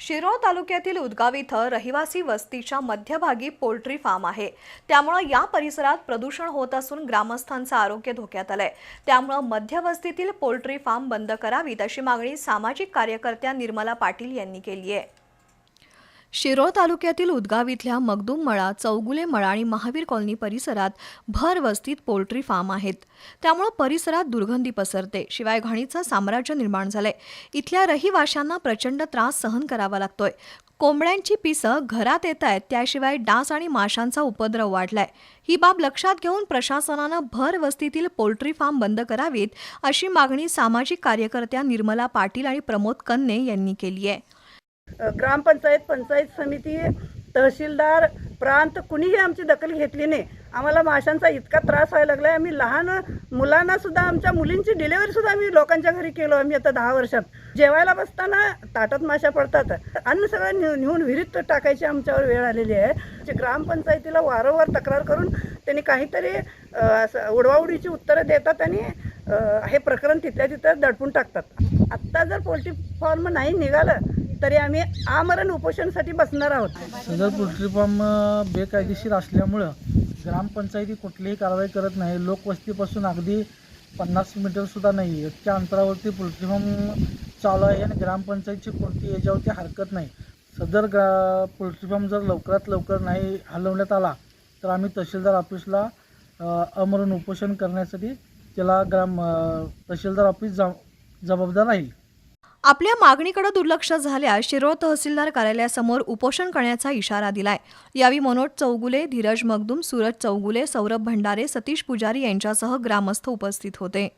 शिरोळ तालुक्यातील उदगाव इथं रहिवासी वस्तीच्या मध्यभागी पोल्ट्री फार्म आहे. त्यामुळं या परिसरात प्रदूषण होत असून ग्रामस्थांचं आरोग्य धोक्यात आलंय. त्यामुळं मध्यवस्तीतील पोल्ट्री फार्म बंद करावीत अशी मागणी सामाजिक कार्यकर्त्या निर्मला पाटील यांनी केली आहे. शिरोळ तालुक्यातील उदगाव इथल्या मगदूम मळा चौगुले मळा आणि महावीर कॉलनी परिसरात भर वस्तीत पोल्ट्री फार्म आहेत. त्यामुळं परिसरात दुर्गंधी पसरते. शिवाय घाणीचं साम्राज्य निर्माण झालंय. इथल्या रहिवाशांना प्रचंड त्रास सहन करावा लागतोय. कोंबड्यांची पिसं घरात येत आहेत त्याशिवाय डास आणि माशांचा उपद्रव वाढलाय. ही बाब लक्षात घेऊन प्रशासनानं भर वस्तीतील पोल्ट्री फार्म बंद करावीत अशी मागणी सामाजिक कार्यकर्त्या निर्मला पाटील आणि प्रमोद कन्ने यांनी केली आहे. ग्रामपंचायत पंचायत समिती तहसीलदार प्रांत कुणीही आमची दखल घेतली नाही. आम्हाला माशांचा इतका त्रास व्हायला लागला आहे आम्ही लहान मुलांना सुद्धा आमच्या मुलींची डिलेवरीसुद्धा आम्ही लोकांच्या घरी केलो आम्ही आता दहा वर्षात. जेवायला बसताना ताटात माशा पडतात. अन्न सगळं नेऊन नेऊन विहिरीत टाकायची आमच्यावर वेळ आलेली आहे. ग्रामपंचायतीला वारंवार तक्रार करून त्यांनी काहीतरी असं उडवाउडीची उत्तरं देतात आणि हे प्रकरण तिथल्या तिथं दडपून टाकतात. आत्ता जर पोल्ट्री फॉर्म नाही निघालं तरी आम्ही आमरण उपोषणासाठी बसणार आहोत. सदर पोल्ट्री फार्म बेकायदेशीर असल्यामुळं ग्रामपंचायती कुठलीही कारवाई करत नाही. लोकवस्तीपासून अगदी पन्नास मीटरसुद्धा नाही. इतक्या अंतरावरती पोल्ट्री फार्म चालू आहे आणि ग्रामपंचायतची कोणती याच्यावरती हरकत नाही. सदर ग्रा पोल्ट्री फार्म जर लवकरात लवकर नाही हलवण्यात आला तर आम्ही तहसीलदार ऑफिसला अमरण आमरण उपोषण करण्यासाठी त्याला ग्राम तहसीलदार ऑफिस जा जबाबदार राहील. आपल्या मागणीकडे दुर्लक्ष झाल्यास शिरोळ तहसीलदार कार्यालयासमोर उपोषण करण्याचा इशारा दिलाय. यावेळी मनोज चौगुले धीरज मगदूम सूरज चौगुले सौरभ भंडारे सतीश पुजारी यांच्यासह ग्रामस्थ उपस्थित होते.